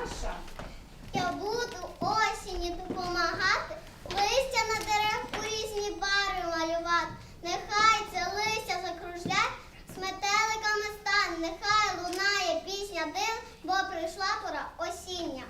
Маша. Я буду осінні допомагати, листя на дерев у різні барви малювати. Нехай це листя закружлять, з метеликами стане, нехай лунає пісня дим, бо прийшла пора осіння.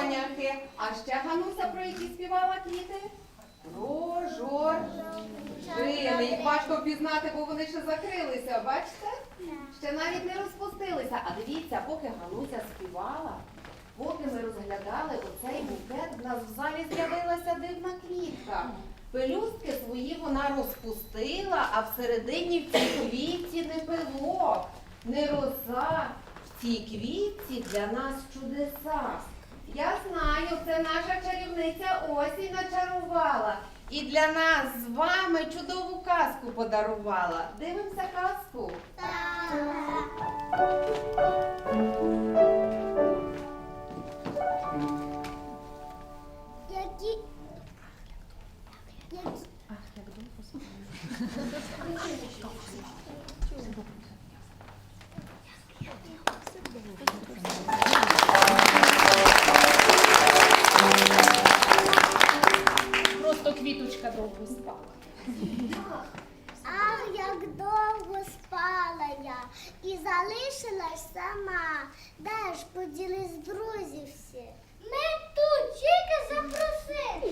Соняхи. А ще Гануся про які співала квіти? Про жоржини. Їх важко впізнати, бо вони ще закрилися, бачите? Ще навіть не розпустилися. А дивіться, поки Гануся співала, поки ми розглядали оцей букет, в нас в залі з'явилася дивна квітка. Пелюстки свої вона розпустила, а всередині в цій квітці не пилок, не роза. В цій квітці для нас чудеса. Я знаю, це наша чарівниця осінь начарувала. І для нас з вами чудову казку подарувала. Дивимося казку. Які... Які... Просто квіточка довго спала. Ах, як довго спала я і залишилась сама. Де ж поділись друзі всі? Ми тут тільки запросили.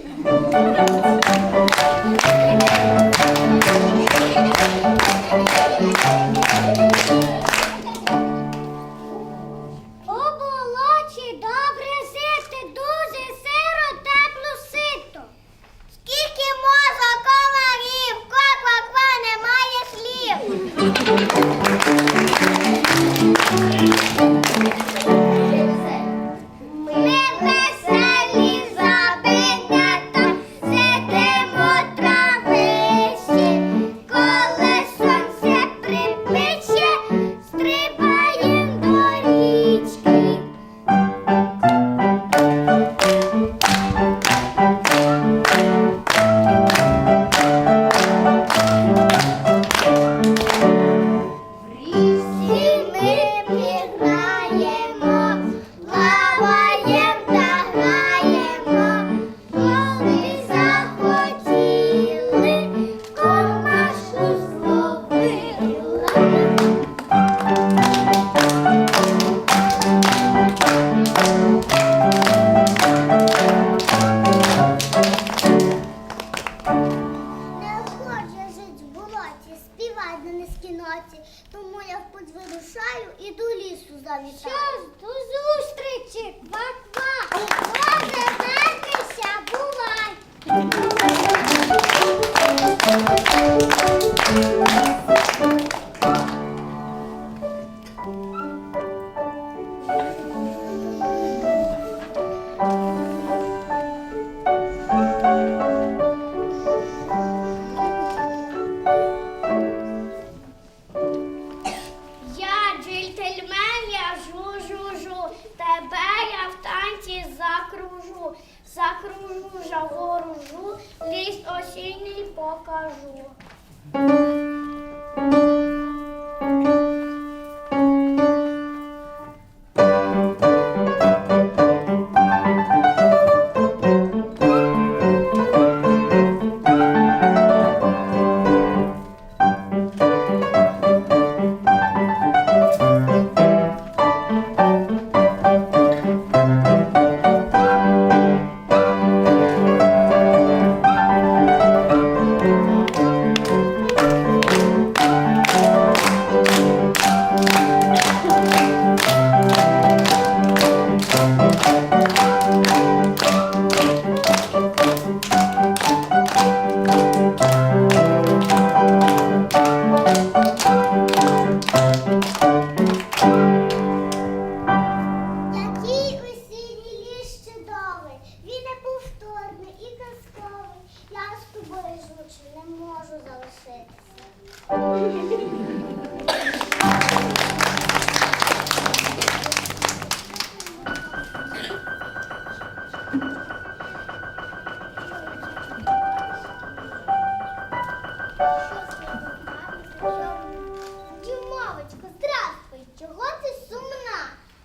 Мишко, здравствуй, чого ти сумна?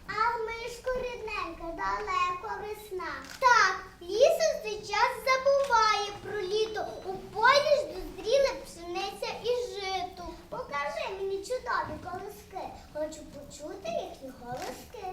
А в мишку рідненька далеко весна. Так, лісом цей час забуває про літо. У полі ж дозріли пшениця і жито. Покажи мені чудові колоски, хочу почути їхні голоски.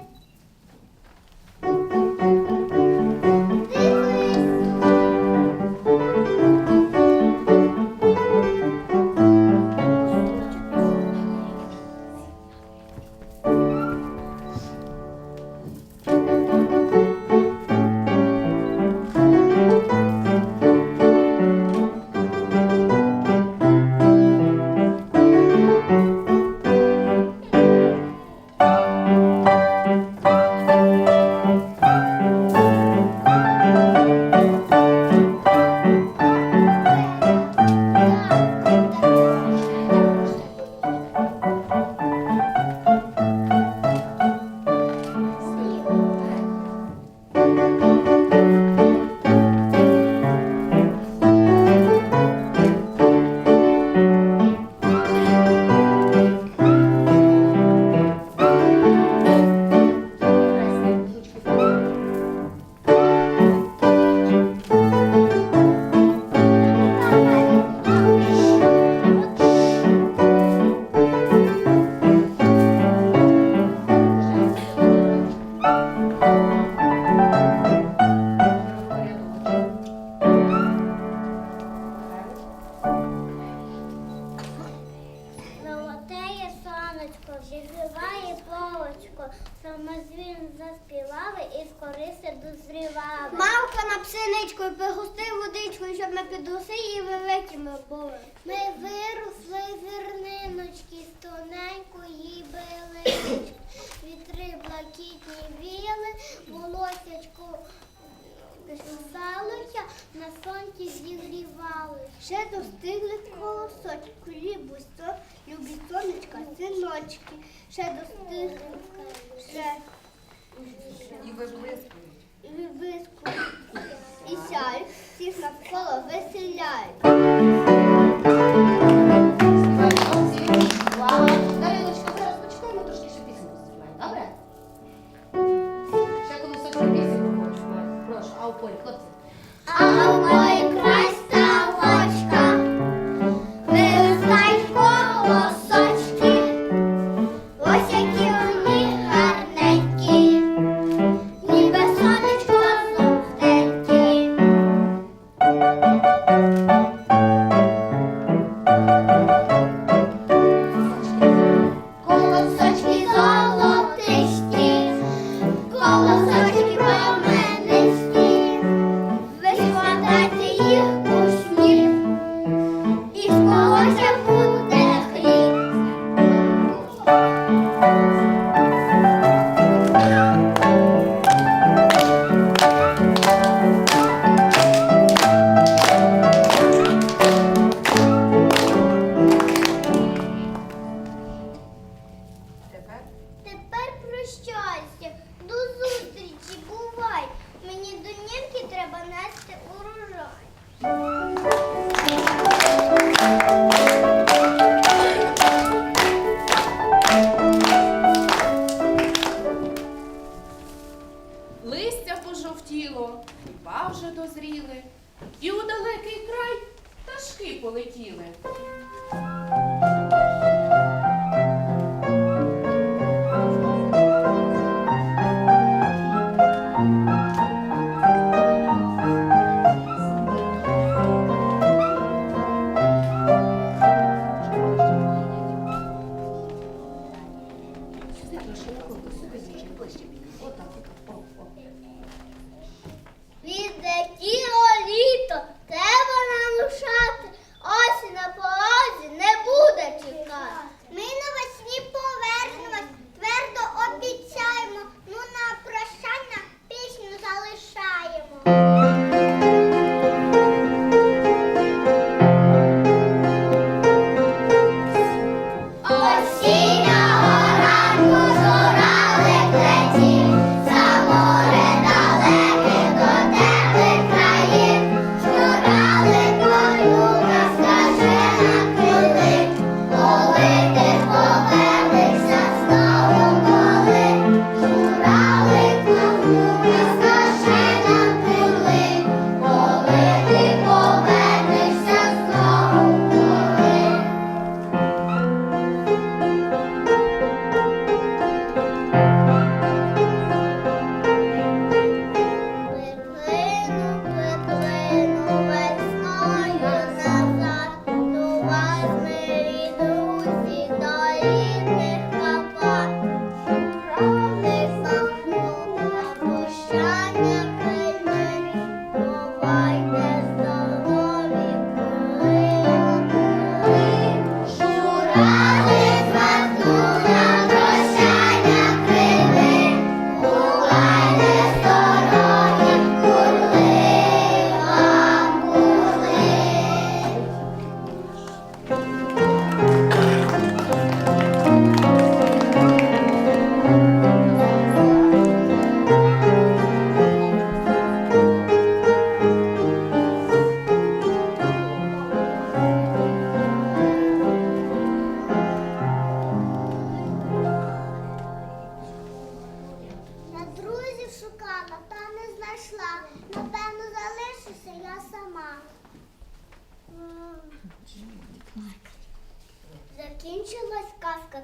сонечко, відбиває полочко, самозвін заспівали і з кориси дозрівали. Мавка на псиничку і пригусти водичку, щоб ми підуси і великими були. Ми виросли зерниночки, з тоненької билиночки, вітри блакитні віли, волосячку. Кисалося на сонці зігрівали. Ще достигли колосочки, лібусто, любі сонечка, синочки. Ще достигли. Ще. І виблискують. І виблискують. І сяють, всіх навколо веселяють.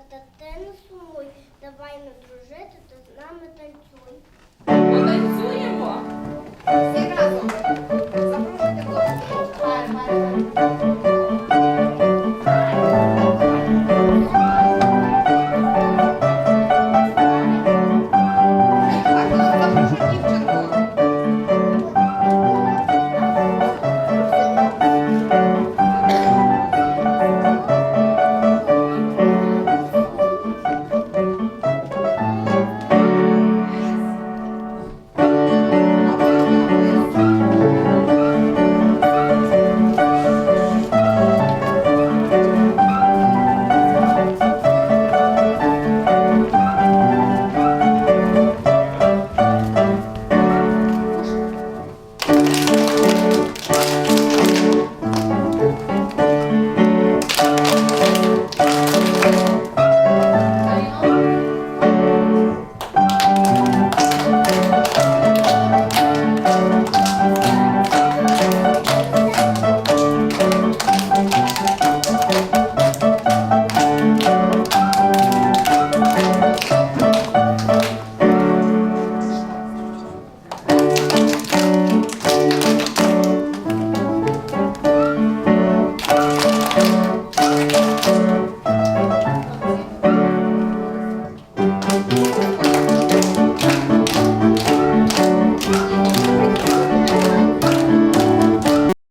Та ти не сумуй, давай не дружити, та з нами танцюй.